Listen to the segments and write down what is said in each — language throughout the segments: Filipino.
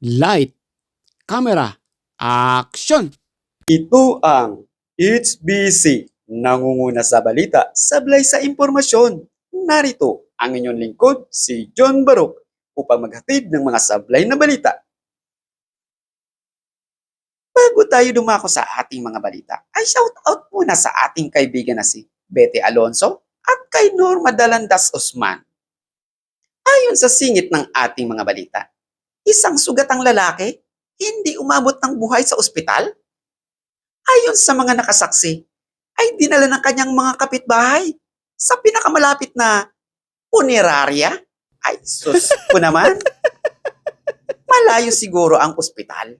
light, camera, action! Ito ang Busy, nangunguna sa balita, sablay sa impormasyon. Narito ang inyong lingkod, si John Barok, upang maghatid ng mga sablay na balita. Bago tayo dumako sa ating mga balita, ay shout out muna sa ating kaibigan na si Betty Alonso at kay Norma Dalandas Osman. Ayon sa singit ng ating mga balita, isang sugatang lalaki hindi umabot ng buhay sa ospital? Ayon sa mga nakasaksi, ay dinala ng kanyang mga kapitbahay sa pinakamalapit na punerarya. Ay, sus ko naman. Malayo siguro ang ospital.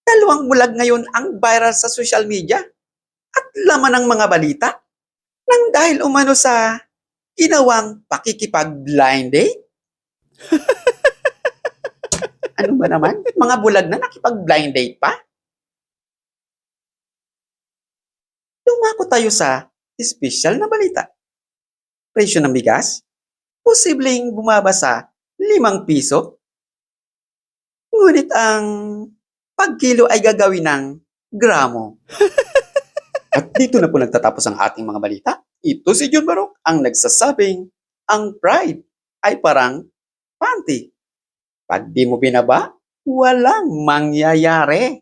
Dalawang bulag ngayon ang viral sa social media at laman ng mga balita nang dahil umano sa ginawang pakikipag-blind date. ano ba naman? Mga bulag na nakipag-blind date pa? Dumako tayo sa espesyal na balita. Presyo ng bigas? Posibleng bumaba sa 5 piso? Ngunit ang pagkilo ay gagawin ng gramo. At dito na po nagtatapos ang ating mga balita. Ito si John Barok ang nagsasabing ang pride ay parang panty. Pag di mo binaba, walang mangyayari.